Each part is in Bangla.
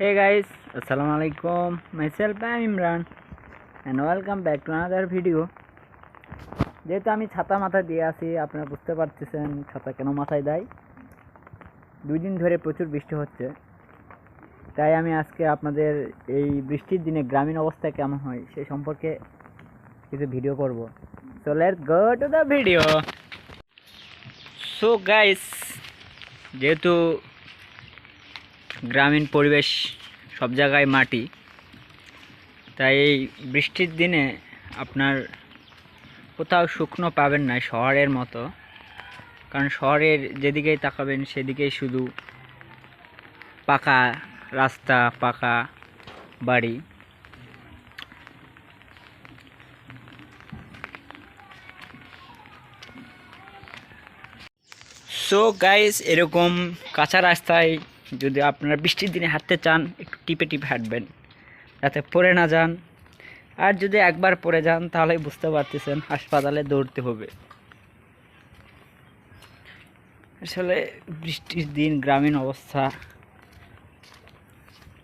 Hey guys, Assalamu alaikum. Myself I am Imran. And welcome back to another video. যেহেতু আমি ছাতা মাথায় দিয়ে আছি আপনারা বুঝতে পারতেছেন ছাতা কেন মাথায় দেয়। দুই দিন ধরে প্রচুর বৃষ্টি হচ্ছে। তাই আমি আজকে আপনাদের এই বৃষ্টির দিনে গ্রামীণ অবস্থা কেমন হয় সে সম্পর্কে কিছু ভিডিও করব। So let's go to the video so guys যেহেতু গ্রামীণ পরিবেশ সব জায়গায় মাটি। তাই এই বৃষ্টির দিনে আপনার কোথাও শুকনো পাবেন না শহরের মতো। কারণ শহরের যেদিকেই তাকাবেন সেদিকেই শুধু পাকা রাস্তা, পাকা বাড়ি। সো গাইস এরকম কাঁচা রাস্তায় যদি আপনারা বৃষ্টির দিনে হাঁটতে চান, একটু টিপে টিপে হাঁটবেন, যাতে পড়ে না যান। আর যদি একবার পড়ে যান, তাহলে বুঝতে পারতেছেন হাসপাতালে দৌড়তে হবে। আসলে বৃষ্টির দিন গ্রামীণ অবস্থা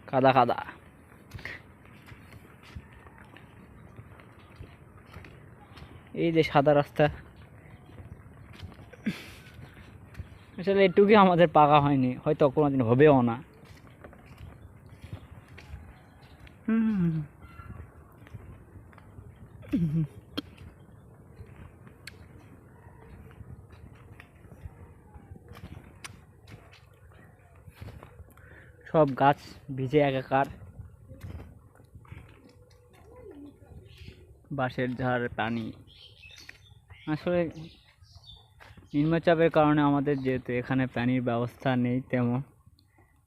কাদা কাদা। এই যে সাদা রাস্তা আসলে এটুকুই আমাদের পাকা হয়নি, হয়তো কোনোদিন হবেও না। সব গাছ ভিজে একাকার। বাঁশের ঝাড়, পানি। আসলে নিম্নচাপের কারণে আমাদের যেহেতু এখানে পানির ব্যবস্থা নেই তেমন।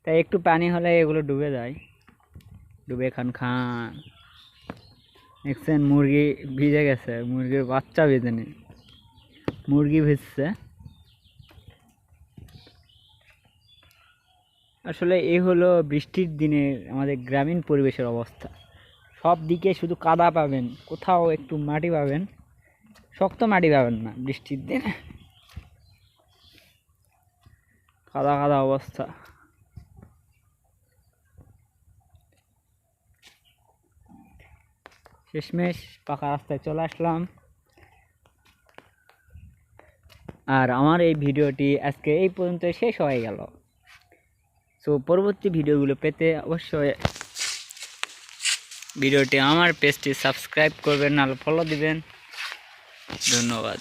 তাই একটু পানি হলে এগুলো ডুবে যায়। ডুবে খান খান। দেখছেন মুরগি ভিজে গেছে, মুরগির বাচ্চা ভিজে নেই মুরগি ভিজছে। আসলে এই হলো বৃষ্টির দিনে আমাদের গ্রামীণ পরিবেশের অবস্থা। সব দিকে শুধু কাদা পাবেন, কোথাও একটু মাটি পাবেন, শক্ত মাটি পাবেন না বৃষ্টির দিনে। কাদা কাদা অবস্থা। শেষমেশ পাকা রাস্তায় চলে আসলাম। আর আমার এই ভিডিওটি আজকে এই পর্যন্ত শেষ হয়ে গেল। সো পরবর্তী ভিডিওগুলো পেতে অবশ্যই ভিডিওটি আমার পেজটি সাবস্ক্রাইব করবেন, নাহলে ফলো দিবেন। ধন্যবাদ।